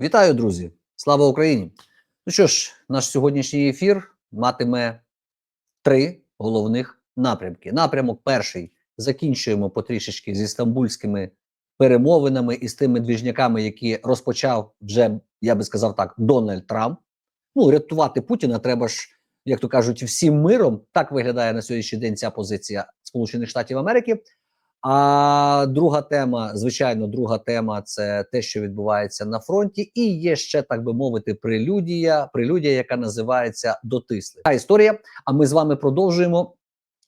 Вітаю, друзі! Слава Україні! Ну що ж, наш сьогоднішній ефір матиме три головних напрямки. Напрямок перший закінчуємо потрішечки зі стамбульськими перемовинами і з тими двіжняками, які розпочав вже, я би сказав так, Дональд Трамп. Ну, рятувати Путіна треба ж, як то кажуть, всім миром. Так виглядає на сьогоднішній день ця позиція Сполучених Штатів Америки. А друга тема, звичайно, друга тема це те, що відбувається на фронті, і є ще так би мовити, прелюдія, прелюдія, яка називається дотисли. Та історія. А ми з вами продовжуємо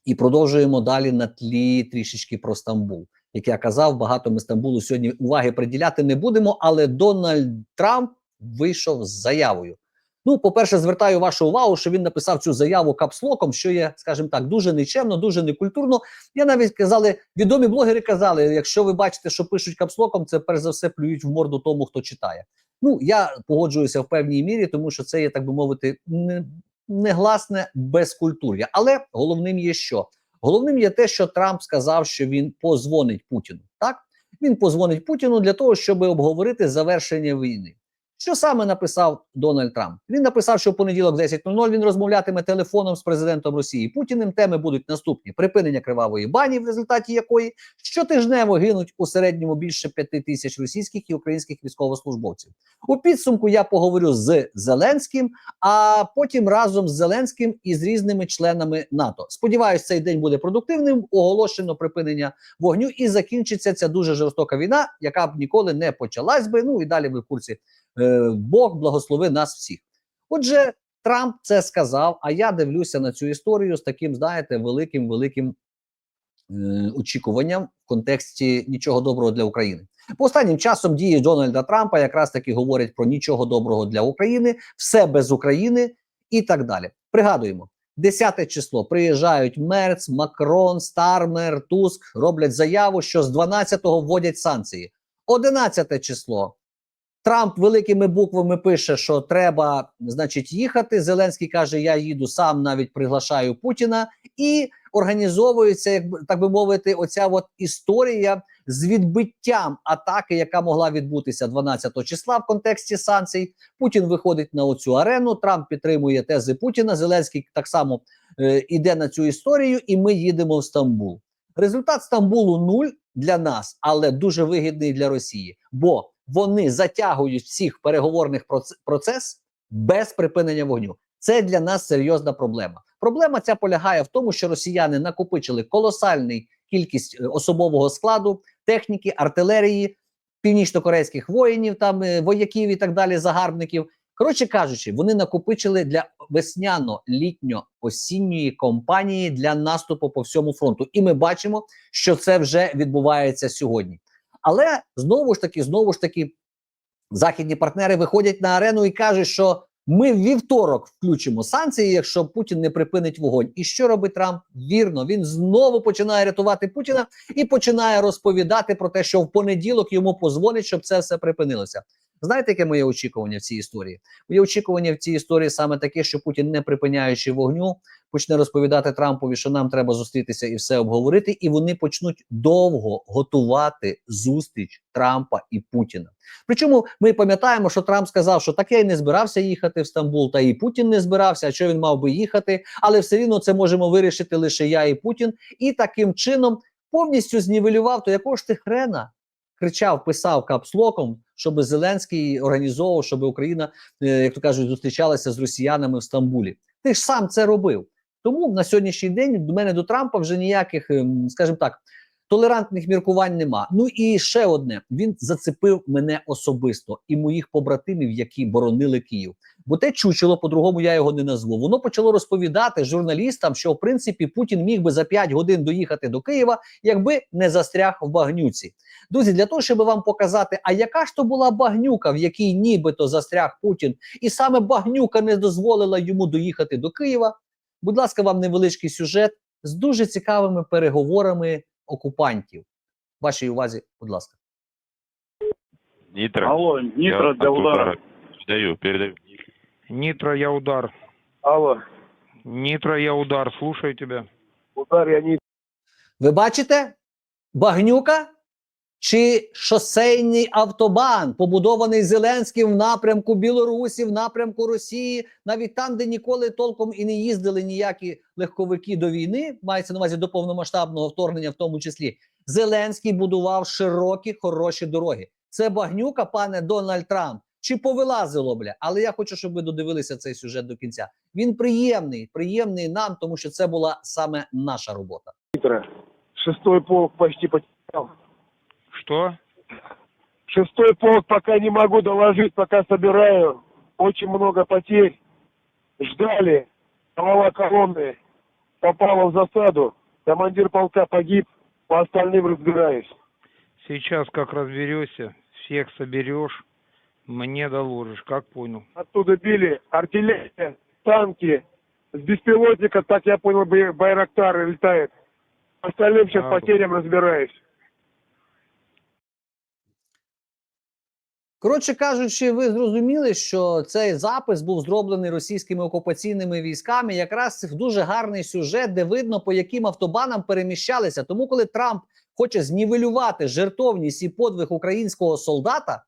і продовжуємо далі на тлі трішечки про Стамбул. Як я казав, багато ми Стамбулу сьогодні уваги приділяти не будемо. Але Дональд Трамп вийшов з заявою. Ну, по-перше, звертаю вашу увагу, що він написав цю заяву капслоком, що є, скажімо так, дуже нечемно, дуже некультурно. Я навіть казали, відомі блогери казали: якщо ви бачите, що пишуть капслоком, це перш за все плюють в морду тому, хто читає. Ну я погоджуюся в певній мірі, тому що це є так би мовити, не, негласне безкультур'я. Але головним є що? Головним є те, що Трамп сказав, що він позвонить Путіну. Так він позвонить Путіну для того, щоб обговорити завершення війни. Що саме написав Дональд Трамп? Він написав, що в понеділок 10.00 він розмовлятиме телефоном з президентом Росії Путіним. Теми будуть наступні: припинення кривавої бані, в результаті якої щотижнево гинуть у середньому більше п'яти тисяч російських і українських військовослужбовців. У підсумку я поговорю з Зеленським, а потім разом з Зеленським і з різними членами НАТО. Сподіваюсь, цей день буде продуктивним. Оголошено припинення вогню і закінчиться ця дуже жорстока війна, яка б ніколи не почалась би. Ну і далі ви в курсі. Е, Бог благослови нас всіх. Отже, Трамп це сказав. А я дивлюся на цю історію з таким, знаєте, великим великим е, очікуванням в контексті нічого доброго для України. По останнім часом дії Дональда Трампа якраз таки говорять про нічого доброго для України, все без України і так далі. Пригадуємо. 10 число приїжджають Мерц, Макрон, Стармер, Туск, роблять заяву, що з 12-го вводять санкції. 11 число Трамп великими буквами пише, що треба, значить, їхати. Зеленський каже: Я їду сам, навіть приглашаю Путіна, і організовується, як так би мовити, оця от історія з відбиттям атаки, яка могла відбутися 12 числа в контексті санкцій. Путін виходить на оцю арену. Трамп підтримує тези Путіна. Зеленський так само е, іде на цю історію, і ми їдемо в Стамбул. Результат Стамбулу нуль для нас, але дуже вигідний для Росії, бо вони затягують всіх переговорних процес без припинення вогню. Це для нас серйозна проблема. Проблема ця полягає в тому, що росіяни накопичили колосальний кількість е, особового складу, техніки, артилерії, північно-корейських воїнів, там е, вояків і так далі, загарбників. Коротше кажучи, вони накопичили для весняно-літньо-осінньої кампанії для наступу по всьому фронту. І ми бачимо, що це вже відбувається сьогодні. Але знову ж таки, знову ж таки, західні партнери виходять на арену і кажуть, що ми в вівторок включимо санкції, якщо Путін не припинить вогонь. І що робить Трамп? Вірно, він знову починає рятувати Путіна і починає розповідати про те, що в понеділок йому позвонять, щоб це все припинилося. Знаєте, яке моє очікування в цій історії? Моє очікування в цій історії саме таке, що Путін, не припиняючи вогню, почне розповідати Трампові, що нам треба зустрітися і все обговорити, і вони почнуть довго готувати зустріч Трампа і Путіна. Причому ми пам'ятаємо, що Трамп сказав, що так я й не збирався їхати в Стамбул, та і Путін не збирався, а що він мав би їхати, але все рівно це можемо вирішити лише я і Путін. І таким чином повністю знівелював, то якого ж ти хрена кричав, писав капслоком, щоб Зеленський організовував, щоб Україна, е, як то кажуть, зустрічалася з росіянами в Стамбулі. Ти ж сам це робив. Тому на сьогоднішній день до мене до Трампа вже ніяких, ем, скажімо так, толерантних міркувань нема. Ну і ще одне: він зацепив мене особисто і моїх побратимів, які боронили Київ. Бо те чучело, по-другому я його не назву. Воно почало розповідати журналістам, що в принципі Путін міг би за 5 годин доїхати до Києва, якби не застряг в багнюці. Друзі, для того, щоб вам показати, а яка ж то була багнюка, в якій нібито застряг Путін, і саме багнюка не дозволила йому доїхати до Києва. Будь ласка, вам невеличкий сюжет з дуже цікавими переговорами окупантів. Вашій увазі, будь ласка. Нитро. Алло, Нитро Я для удара. Передаю, передаю. Нитро, я удар. Алло, Нитро, я удар. Слушаю тебя. удар я не... Ви бачите? Багнюка чи шосейний автобан, побудований Зеленським в напрямку Білорусі, в напрямку Росії, навіть там, де ніколи толком і не їздили ніякі легковики до війни, мається на увазі до повномасштабного вторгнення, в тому числі Зеленський будував широкі, хороші дороги. Це багнюка, пане Дональд Трамп. Чи повилазило бля? Але я хочу, щоб ви додивилися цей сюжет до кінця. Він приємний, приємний нам, тому що це була саме наша робота. Шестой полк почти потерял. Что? Шестой полк пока не могу доложить, пока собираю. Очень много потерь. Ждали. Голова колонны попала в засаду. Командир полка погиб. По остальным разбираюсь. Сейчас как разберешься, всех соберешь, мне доложишь, как понял. Оттуда били артиллерия, танки. С беспилотника, так я понял, бай- Байрактар летает. По остальным сейчас А, потерям разбираюсь. Коротше кажучи, ви зрозуміли, що цей запис був зроблений російськими окупаційними військами. Якраз в дуже гарний сюжет, де видно, по яким автобанам переміщалися. Тому, коли Трамп хоче знівелювати жертовність і подвиг українського солдата,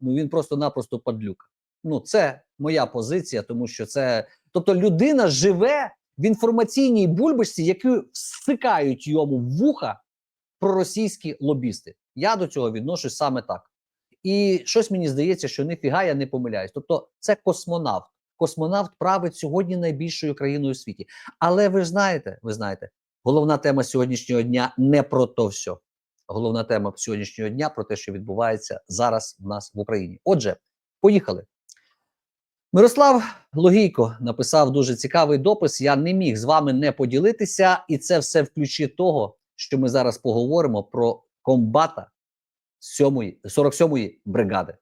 ну він просто-напросто падлюк. Ну, це моя позиція, тому що це. Тобто, людина живе в інформаційній бульбашці, яку всикають йому в вуха проросійські лобісти. Я до цього відношусь саме так. І щось мені здається, що ніфіга я не помиляюсь. Тобто, це космонавт. Космонавт править сьогодні найбільшою країною у світі. Але ви знаєте, ви знаєте, головна тема сьогоднішнього дня не про то все. Головна тема сьогоднішнього дня про те, що відбувається зараз в нас в Україні. Отже, поїхали. Мирослав Логійко написав дуже цікавий допис. Я не міг з вами не поділитися, і це все в ключі того, що ми зараз поговоримо про комбата 7-ї, 47-ї бригади.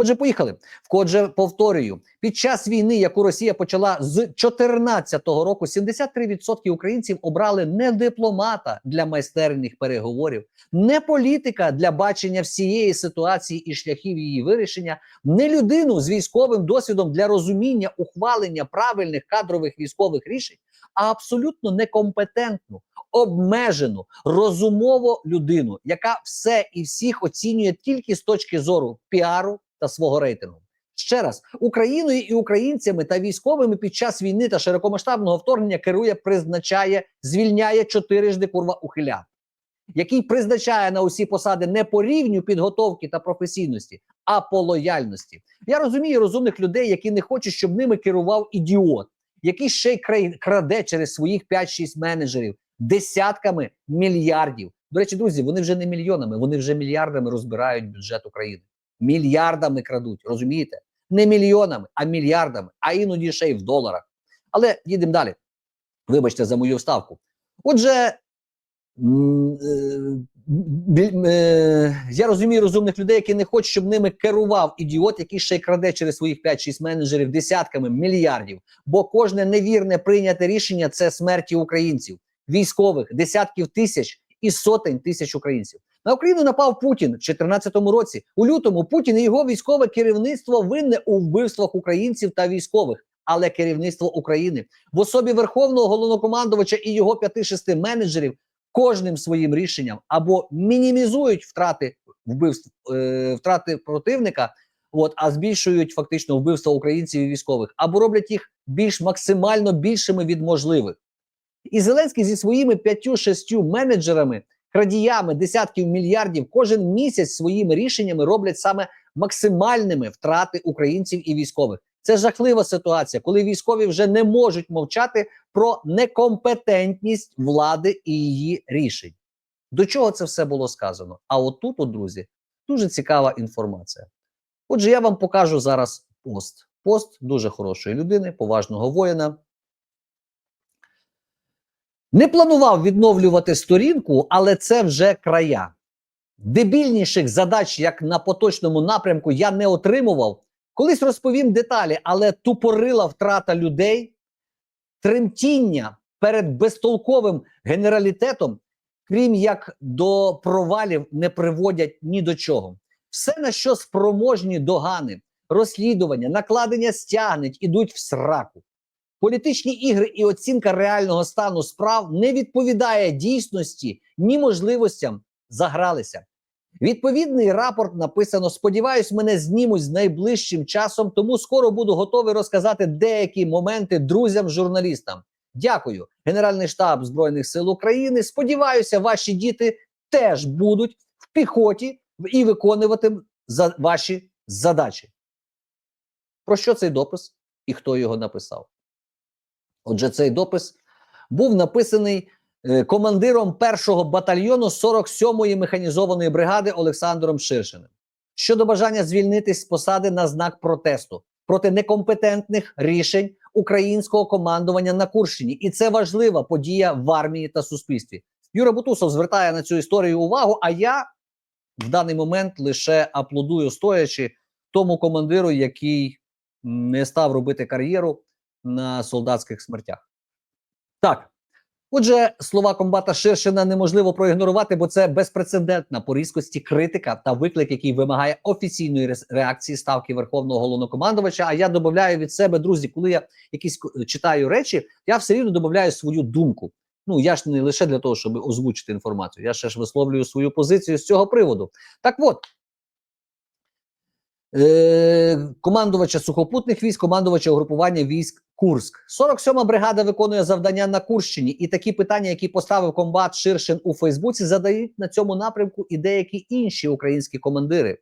Отже, поїхали. Вкотже повторюю, під час війни, яку Росія почала з 2014 року, 73% українців обрали не дипломата для майстерних переговорів, не політика для бачення всієї ситуації і шляхів її вирішення, не людину з військовим досвідом для розуміння ухвалення правильних кадрових військових рішень, а абсолютно некомпетентну, обмежену, розумову людину, яка все і всіх оцінює тільки з точки зору піару та свого рейтингу. Ще раз, Україною і українцями та військовими під час війни та широкомасштабного вторгнення керує, призначає, звільняє чотирижди курва ухилян, який призначає на усі посади не по рівню підготовки та професійності, а по лояльності. Я розумію розумних людей, які не хочуть, щоб ними керував ідіот, який ще й краде через своїх 5-6 менеджерів десятками мільярдів. До речі, друзі, вони вже не мільйонами, вони вже мільярдами розбирають бюджет України. Мільярдами крадуть, розумієте? Не мільйонами, а мільярдами, а іноді ще й в доларах. Але їдемо далі. Вибачте за мою вставку. Отже, е, е, я розумію розумних людей, які не хочуть, щоб ними керував ідіот, який ще й краде через своїх 5-6 менеджерів десятками мільярдів. Бо кожне невірне прийняте рішення це смерті українців, військових, десятків тисяч і сотень тисяч українців. На Україну напав Путін в 2014 році. У лютому Путін і його військове керівництво винне у вбивствах українців та військових. Але керівництво України в особі верховного головнокомандувача і його 5-6 менеджерів кожним своїм рішенням або мінімізують втрати вбивств, е, втрати противника, от, а збільшують фактично вбивства українців і військових, або роблять їх більш максимально більшими від можливих. І Зеленський зі своїми 5-6 менеджерами, крадіями десятків мільярдів кожен місяць своїми рішеннями роблять саме максимальними втрати українців і військових. Це жахлива ситуація, коли військові вже не можуть мовчати про некомпетентність влади і її рішень. До чого це все було сказано? А отут, от, друзі, дуже цікава інформація. Отже, я вам покажу зараз пост. Пост дуже хорошої людини, поважного воїна. Не планував відновлювати сторінку, але це вже края. Дебільніших задач, як на поточному напрямку, я не отримував. Колись розповім деталі, але тупорила втрата людей, тремтіння перед безтолковим генералітетом, крім як до провалів, не приводять ні до чого. Все, на що спроможні догани, розслідування, накладення стягнень, ідуть в сраку. Політичні ігри і оцінка реального стану справ не відповідає дійсності ні можливостям загралися. Відповідний рапорт написано: сподіваюсь, мене знімуть з найближчим часом, тому скоро буду готовий розказати деякі моменти друзям-журналістам. Дякую, Генеральний штаб Збройних сил України. Сподіваюся, ваші діти теж будуть в піхоті і виконуватимуть за ваші задачі. Про що цей допис і хто його написав? Отже, цей допис був написаний е, командиром першого батальйону 47-ї механізованої бригади Олександром Ширшиним щодо бажання звільнитись з посади на знак протесту проти некомпетентних рішень українського командування на Курщині. І це важлива подія в армії та суспільстві. Юра Бутусов звертає на цю історію увагу. А я в даний момент лише аплодую стоячи тому командиру, який не став робити кар'єру на солдатських смертях. Так. Отже, слова комбата Ширшина неможливо проігнорувати, бо це безпрецедентна по різкості критика та виклик, який вимагає офіційної реакції ставки Верховного головнокомандувача. А я додаю від себе, друзі, коли я якісь читаю речі, я все рівно додаю свою думку. Ну я ж не лише для того, щоб озвучити інформацію, я ще ж висловлюю свою позицію з цього приводу. Так от. Е, командувача сухопутних військ, командувача угрупування військ Курськ. 47-ма бригада виконує завдання на Курщині, і такі питання, які поставив комбат Ширшин у Фейсбуці, задають на цьому напрямку і деякі інші українські командири.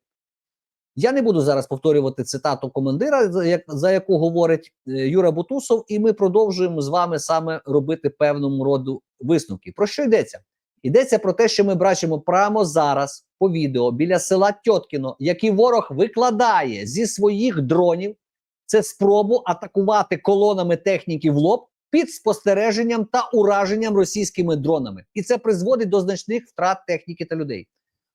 Я не буду зараз повторювати цитату командира, за, яку говорить е, Юра Бутусов, і ми продовжуємо з вами саме робити певному роду висновки. Про що йдеться? Йдеться про те, що ми бачимо прямо зараз по відео біля села Тьоткіно, який ворог викладає зі своїх дронів. Це спробу атакувати колонами техніки в лоб під спостереженням та ураженням російськими дронами, і це призводить до значних втрат техніки та людей.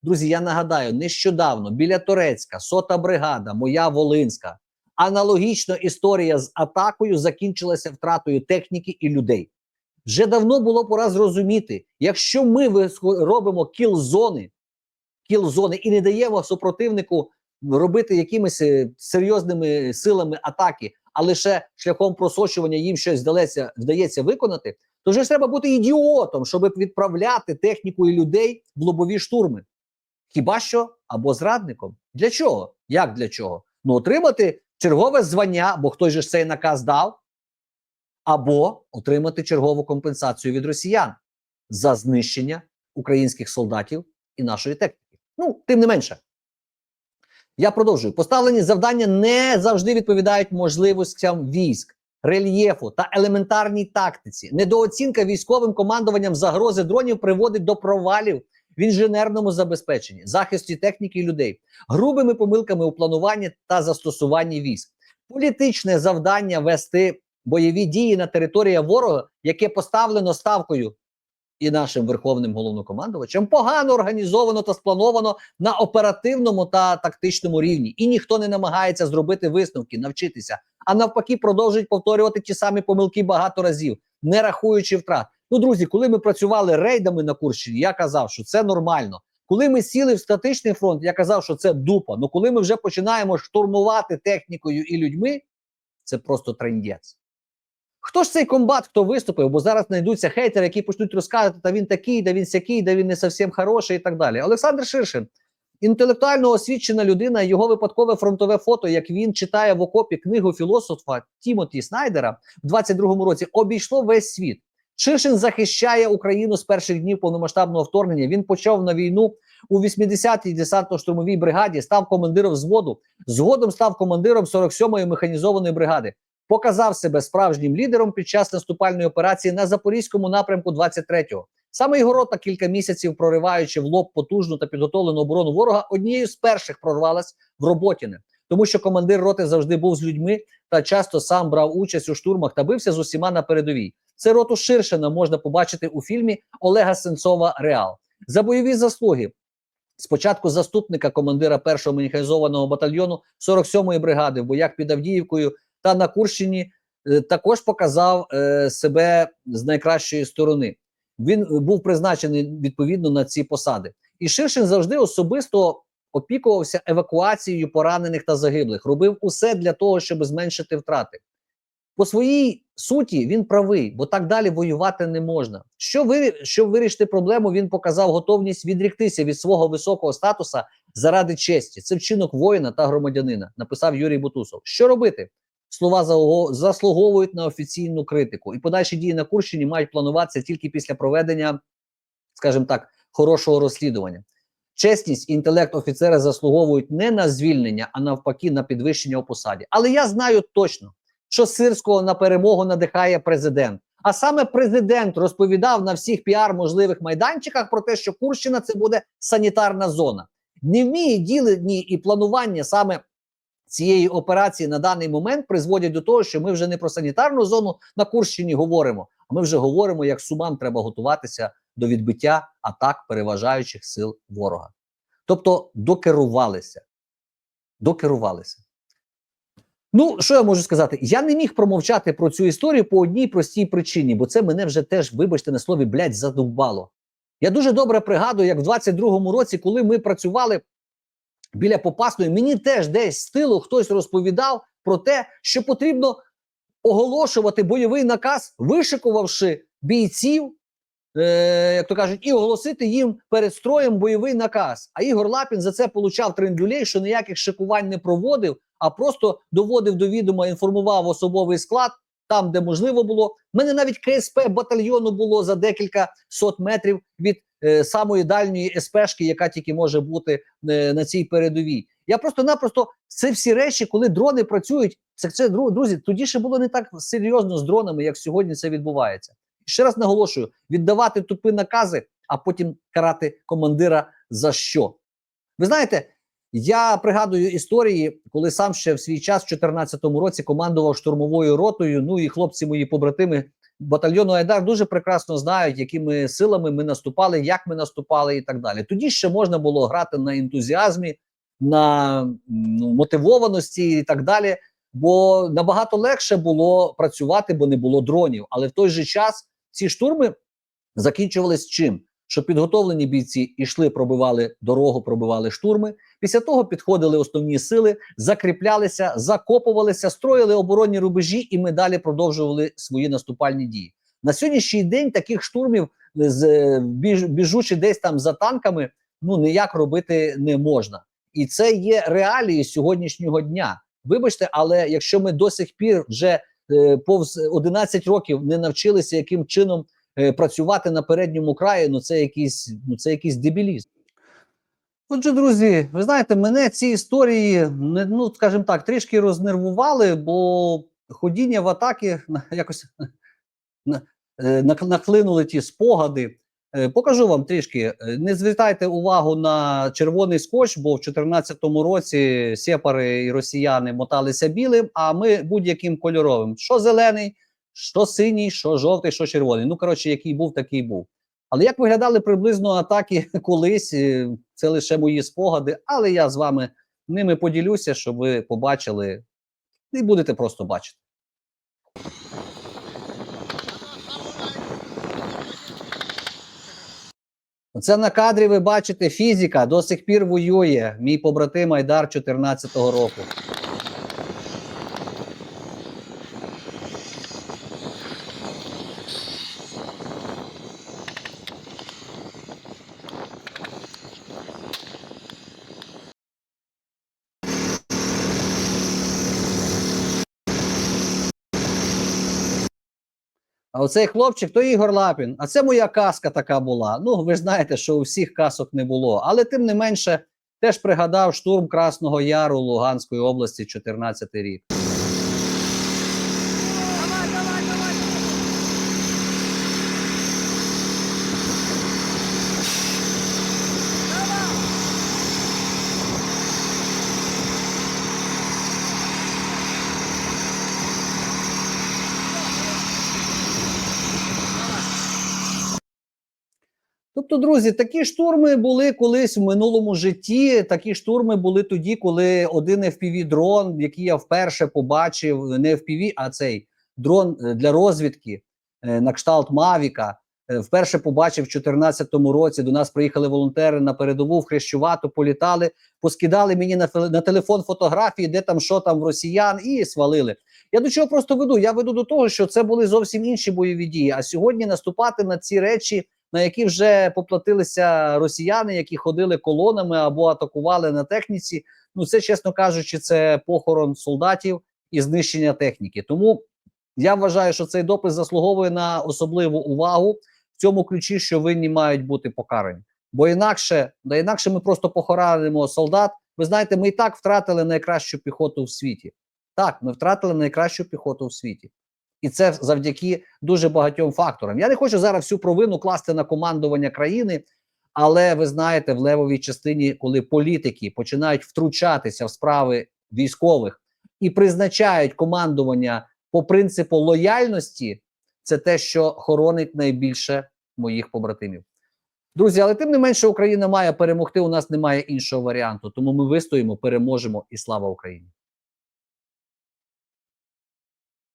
Друзі, я нагадаю, нещодавно біля Торецька, сота бригада, моя Волинська, аналогічна історія з атакою закінчилася втратою техніки і людей. Вже давно було пора зрозуміти, якщо ми робимо кіл-зони, кіл-зони і не даємо супротивнику робити якимись е, серйозними силами атаки, а лише шляхом просочування їм щось вдалеться, вдається виконати, то вже ж треба бути ідіотом, щоб відправляти техніку і людей в лобові штурми. Хіба що або зрадником? Для чого? Як для чого? Ну, отримати чергове звання, бо хтось же ж цей наказ дав, або отримати чергову компенсацію від росіян за знищення українських солдатів і нашої техніки. Ну, тим не менше. Я продовжую. Поставлені завдання не завжди відповідають можливостям військ, рельєфу та елементарній тактиці. Недооцінка військовим командуванням загрози дронів приводить до провалів в інженерному забезпеченні, захисті техніки людей, грубими помилками у плануванні та застосуванні військ. Політичне завдання вести бойові дії на території ворога, яке поставлено ставкою і нашим верховним головнокомандувачем, погано організовано та сплановано на оперативному та тактичному рівні, і ніхто не намагається зробити висновки, навчитися, а навпаки, продовжують повторювати ті самі помилки багато разів, не рахуючи втрат. Ну, друзі, коли ми працювали рейдами на Курщині, я казав, що це нормально. Коли ми сіли в статичний фронт, я казав, що це дупа. Ну коли ми вже починаємо штурмувати технікою і людьми, це просто трендець. Хто ж цей комбат, хто виступив? Бо зараз знайдуться хейтери, які почнуть розказувати, та він такий, да він сякий, да він не зовсім хороший і так далі. Олександр Ширшин, інтелектуально освічена людина, його випадкове фронтове фото, як він читає в окопі книгу філософа Тімоті Снайдера в 22-му році, обійшло весь світ. Ширшин захищає Україну з перших днів повномасштабного вторгнення. Він почав на війну у 80-й десантно-штурмовій бригаді, став командиром взводу, згодом став командиром 47-ї механізованої бригади. Показав себе справжнім лідером під час наступальної операції на запорізькому напрямку 23-го. Саме його рота кілька місяців, прориваючи в лоб потужну та підготовлену оборону ворога, однією з перших прорвалась в Роботіне, тому що командир роти завжди був з людьми та часто сам брав участь у штурмах та бився з усіма на передовій. Це роту Ширшина можна побачити у фільмі Олега Сенцова Реал за бойові заслуги. Спочатку заступника командира першого механізованого батальйону 47-ї бригади в боях під Авдіївкою та на Курщині е, також показав е, себе з найкращої сторони. Він був призначений відповідно на ці посади. І Ширшин завжди особисто опікувався евакуацією поранених та загиблих, робив усе для того, щоб зменшити втрати. по своїй суті він правий, бо так далі воювати не можна. Щоб вирішити проблему, він показав готовність відріктися від свого високого статуса заради честі. Це вчинок воїна та громадянина, написав Юрій Бутусов. Що робити? Слова заслуговують на офіційну критику, і подальші дії на Курщині мають плануватися тільки після проведення, скажімо так, хорошого розслідування. Чесність і інтелект офіцера заслуговують не на звільнення, а навпаки на підвищення у посаді. Але я знаю точно, що Сирського на перемогу надихає президент. А саме президент розповідав на всіх піар можливих майданчиках про те, що Курщина це буде санітарна зона. Не вміє ділені і планування саме цієї операції на даний момент призводять до того, що ми вже не про санітарну зону на Курщині говоримо, а ми вже говоримо, як сумам треба готуватися до відбиття атак переважаючих сил ворога. Тобто докерувалися. Докерувалися. Ну, що я можу сказати? Я не міг промовчати про цю історію по одній простій причині, бо це мене вже теж, вибачте на слові, блядь, задовбало. Я дуже добре пригадую, як в 22-му році, коли ми працювали біля Попасної, мені теж десь з тилу хтось розповідав про те, що потрібно оголошувати бойовий наказ, вишикувавши бійців, е, як то кажуть, і оголосити їм перед строєм бойовий наказ. А Ігор Лапін за це получав трендюлей, що ніяких шикувань не проводив, а просто доводив до відома, інформував особовий склад там, де можливо було. У мене навіть КСП батальйону було за декілька сот метрів від е, самої дальньої СПшки, яка тільки може бути е, на цій передовій. Я просто-напросто це всі речі, коли дрони працюють. Це, це друзі, тоді ще було не так серйозно з дронами, як сьогодні це відбувається. Ще раз наголошую: віддавати тупі накази, а потім карати командира за що. Ви знаєте, я пригадую історії, коли сам ще в свій час, в 2014 році, командував штурмовою ротою. Ну і хлопці, мої побратими батальйону Айдар дуже прекрасно знають, якими силами ми наступали, як ми наступали, і так далі. Тоді ще можна було грати на ентузіазмі, на ну, мотивованості і так далі. Бо набагато легше було працювати, бо не було дронів. Але в той же час ці штурми закінчувались чим? Що підготовлені бійці йшли, пробивали дорогу, пробивали штурми. Після того підходили основні сили, закріплялися, закопувалися, строїли оборонні рубежі, і ми далі продовжували свої наступальні дії. На сьогоднішній день таких штурмів з е, біж, біжучи десь там за танками, ну ніяк робити не можна. І це є реалії сьогоднішнього дня. Вибачте, але якщо ми до сих пір вже е, повз 11 років не навчилися яким чином е, працювати на передньому краї, ну це якийсь, ну це якийсь дебілізм. Отже, друзі, ви знаєте, мене ці історії ну, скажімо так, трішки рознервували, бо ходіння в атаки якось е, нак- нахлинули ті спогади. Е, Покажу вам трішки. Е, Не звертайте увагу на червоний скотч, бо в 2014 році сепари і росіяни моталися білим, а ми будь-яким кольоровим. Що зелений, що синій, що жовтий, що червоний. Ну, коротше, який був, такий був. Але як виглядали приблизно атаки колись, е, це лише мої спогади, але я з вами ними поділюся, щоб ви побачили і будете просто бачити. Це на кадрі ви бачите фізика до сих пір воює. Мій побратим Айдар 14-го року. А оцей хлопчик то Ігор Лапін. А це моя каска така була. Ну, ви знаєте, що у всіх касок не було. Але тим не менше, теж пригадав штурм Красного Яру Луганської області, 14 рік. Тобто, друзі, такі штурми були колись в минулому житті. Такі штурми були тоді, коли один fpv дрон, який я вперше побачив, не FPV, а цей дрон е, для розвідки е, на кшталт Мавіка. е, Вперше побачив в 2014 році. До нас приїхали волонтери на передову в Хрещувату, політали, поскидали мені на, на телефон фотографії, де там що там в росіян, і свалили. Я до чого просто веду? Я веду до того, що це були зовсім інші бойові дії. А сьогодні наступати на ці речі, на які вже поплатилися росіяни, які ходили колонами або атакували на техніці. Ну це, чесно кажучи, це похорон солдатів і знищення техніки. Тому я вважаю, що цей допис заслуговує на особливу увагу в цьому ключі, що винні мають бути покарані. Бо інакше, да інакше ми просто похоронимо солдат. Ви знаєте, ми і так втратили найкращу піхоту в світі. Так, ми втратили найкращу піхоту в світі. І це завдяки дуже багатьом факторам. Я не хочу зараз всю провину класти на командування країни, але ви знаєте, в левовій частині, коли політики починають втручатися в справи військових і призначають командування по принципу лояльності, це те, що хоронить найбільше моїх побратимів. Друзі, але тим не менше Україна має перемогти. У нас немає іншого варіанту. Тому ми вистоїмо, переможемо і слава Україні.